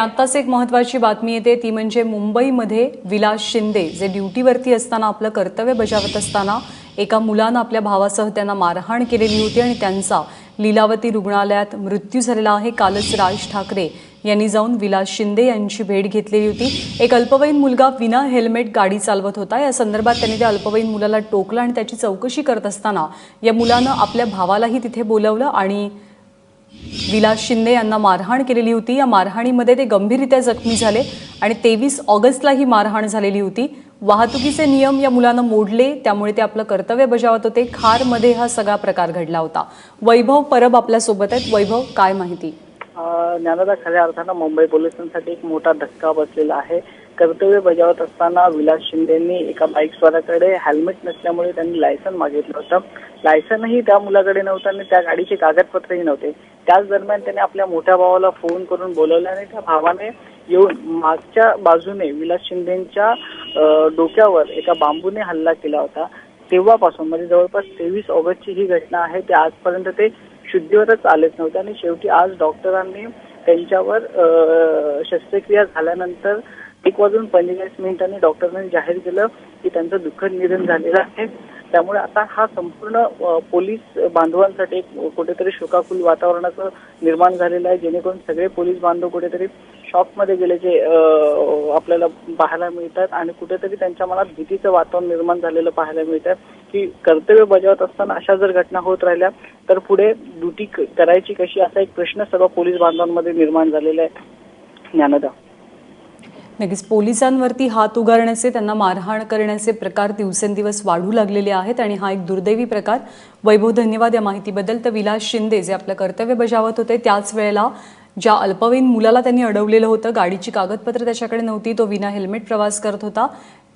आत्ताच एक महत्वाची बातमी येते ती म्हणजे मुंबईमध्ये विलास शिंदे जे ड्युटीवरती असताना आपलं कर्तव्य बजावत असताना एका मुलानं आपल्या भावासह त्यांना मारहाण केलेली होती आणि त्यांचा लीलावती रुग्णालयात मृत्यू झालेला आहे. कालच राज ठाकरे यांनी जाऊन विलास शिंदे यांची भेट घेतलेली होती. एक अल्पवयीन मुलगा विना हेल्मेट गाडी चालवत होता. या संदर्भात त्यांनी त्या अल्पवयीन मुलाला टोकलं आणि त्याची चौकशी करत असताना या मुलानं आपल्या भावालाही तिथे बोलवलं आणि विलास शिंदे यांना मारहाण केलेली होती. या मारहाणीमध्ये ते गंभीररित्या जखमी झाले आणि तेवीस ऑगस्टला ही मारहाण झालेली होती. वाहतुकीचे नियम या मुलानं मोडले त्यामुळे ते आपलं कर्तव्य बजावत होते. खारमध्ये हा सगळा प्रकार घडला होता. वैभव परब आपल्यासोबत आहेत. वैभव काय माहिती? ज्ञानदा खऱ्या अर्थानं मुंबई पोलिसांसाठी एक मोठा धक्का बसलेला आहे. कर्तव्य बजावत असताना विलास शिंदेंनी एका बाईक स्वाराकडे हेल्मेट नसल्यामुळे त्यांनी लायसन मागितलं होतं. लायसनही त्या मुलाकडे नव्हतं आणि त्या गाडीचे कागदपत्रही नव्हते. त्याच दरम्यान त्याने आपल्या मोठ्या भावाला फोन करून बोलवलं आणि त्या भावाने येऊन मागच्या बाजूने विलास शिंदेच्या डोक्यावर एका बांबूने हल्ला केला होता. तेव्हापासून म्हणजे जवळपास तेवीस ऑगस्टची ही घटना आहे ते आजपर्यंत ते शुद्धीवरच आलेच नव्हते. आणि शेवटी आज डॉक्टरांनी त्यांच्यावर शस्त्रक्रिया झाल्यानंतर एक वाजून पंचेचाळीस मिनिटांनी डॉक्टरांनी जाहीर केलं की त्यांचं दुःखद निधन झालेलं आहे. त्यामुळे आता हा संपूर्ण पोलीस बांधवांसाठी एक कुठेतरी शोकाकुल वातावरणाचं निर्माण झालेलं आहे. जेणेकरून सगळे पोलीस बांधव कुठेतरी शॉकमध्ये गेल्याचे आपल्याला पाहायला मिळतात आणि कुठेतरी त्यांच्या मनात भीतीचं वातावरण निर्माण झालेलं पाहायला मिळतं की कर्तव्य बजावत असताना अशा जर घटना होत राहिल्या तर पुढे ड्युटी करायची कशी? असा एक प्रश्न सर्व पोलीस बांधवांमध्ये निर्माण झालेला आहे. ज्ञानदा नक्कीच पोलिसांवरती हात उगारण्याचे त्यांना मारहाण करण्याचे प्रकार दिवसेंदिवस वाढू लागलेले आहेत आणि हा एक दुर्दैवी प्रकार. वैभव धन्यवाद या माहितीबद्दल तर विलास शिंदे जे आपलं कर्तव्य बजावत होते त्याच वेळेला ज्या अल्पवयीन मुलाला त्यांनी अडवलेलं होतं गाडीची कागदपत्र त्याच्याकडे नव्हती तो विना हेल्मेट प्रवास करत होता.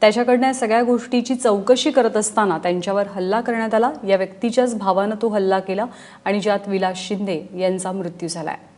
त्याच्याकडनं या सगळ्या गोष्टीची चौकशी करत असताना त्यांच्यावर हल्ला करण्यात आला. या व्यक्तीच्याच भावानं तो हल्ला केला आणि ज्यात विलास शिंदे यांचा मृत्यू झाला आहे